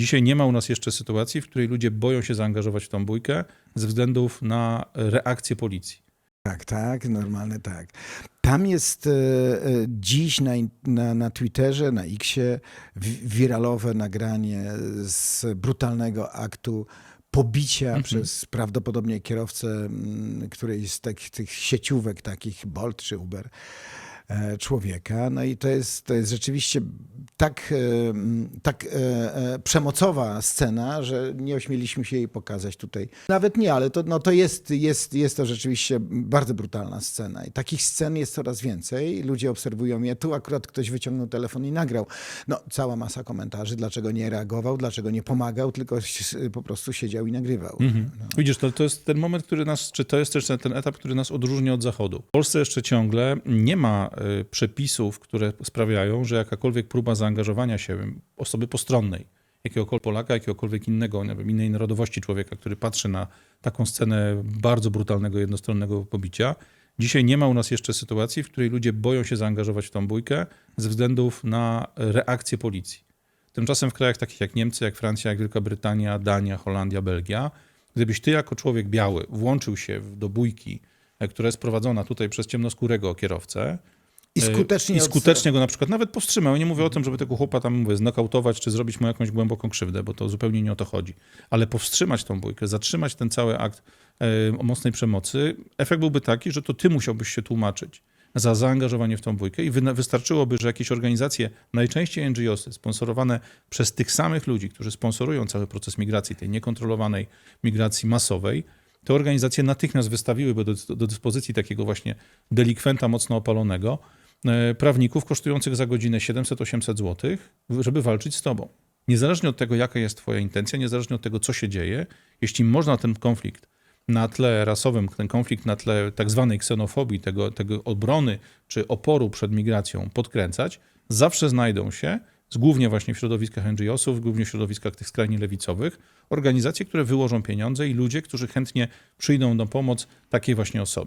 Dzisiaj nie ma u nas jeszcze sytuacji, w której ludzie boją się zaangażować w tą bójkę ze względów na reakcję policji. Tak, tak, normalne tak. Tam jest e, e, dziś na, na, na Twitterze, na Xie wi- wiralowe nagranie z brutalnego aktu pobicia przez prawdopodobnie kierowcę mm, którejś z tych, tych sieciówek takich Bolt czy Uber e, człowieka. No i to jest, to jest rzeczywiście tak, e, tak e, e, przemocowa scena, że nie ośmieliśmy się jej pokazać tutaj. Nawet nie, ale to, no to jest, jest, jest to rzeczywiście bardzo brutalna scena. I takich scen jest coraz więcej. Ludzie obserwują je. Tu akurat ktoś wyciągnął telefon i nagrał. No, cała masa komentarzy, dlaczego nie reagował, dlaczego nie pomagał, tylko po prostu siedział i nagrywał. Mhm. Widzisz, to, to jest ten moment, który nas, czy to jest też ten etap, który nas odróżnia od Zachodu. W Polsce jeszcze ciągle nie ma y, przepisów, które sprawiają, że jakakolwiek próba zaangażowania się osoby postronnej, jakiegokolwiek Polaka, jakiegokolwiek innego, nie wiem, innej narodowości człowieka, który patrzy na taką scenę bardzo brutalnego, jednostronnego pobicia, dzisiaj nie ma u nas jeszcze sytuacji, w której ludzie boją się zaangażować w tą bójkę ze względów na reakcję policji. Tymczasem w krajach takich jak Niemcy, jak Francja, jak Wielka Brytania, Dania, Holandia, Belgia, gdybyś ty jako człowiek biały włączył się do bójki, e, która jest prowadzona tutaj przez ciemnoskórego kierowcę I e, skutecznie, i skutecznie go na przykład nawet powstrzymał. Ja nie mówię o tym, żeby tego chłopa tam mówię, znokautować czy zrobić mu jakąś głęboką krzywdę, bo to zupełnie nie o to chodzi. Ale powstrzymać tą bójkę, zatrzymać ten cały akt e, mocnej przemocy, efekt byłby taki, że to ty musiałbyś się tłumaczyć za zaangażowanie w tą bójkę i wy- wystarczyłoby, że jakieś organizacje, najczęściej NGOsy, sponsorowane przez tych samych ludzi, którzy sponsorują cały proces migracji, tej niekontrolowanej migracji masowej, te organizacje natychmiast wystawiłyby do, do dyspozycji takiego właśnie delikwenta mocno opalonego prawników kosztujących za godzinę 700-800 zł, żeby walczyć z tobą. Niezależnie od tego, jaka jest twoja intencja, niezależnie od tego, co się dzieje, jeśli można ten konflikt na tle rasowym, ten konflikt na tle tak zwanej ksenofobii, tego, tego obrony czy oporu przed migracją podkręcać, zawsze znajdą się, głównie właśnie w środowiskach NGO-sów, głównie w środowiskach tych skrajnie lewicowych, organizacje, które wyłożą pieniądze i ludzie, którzy chętnie przyjdą na pomoc takiej właśnie osobie.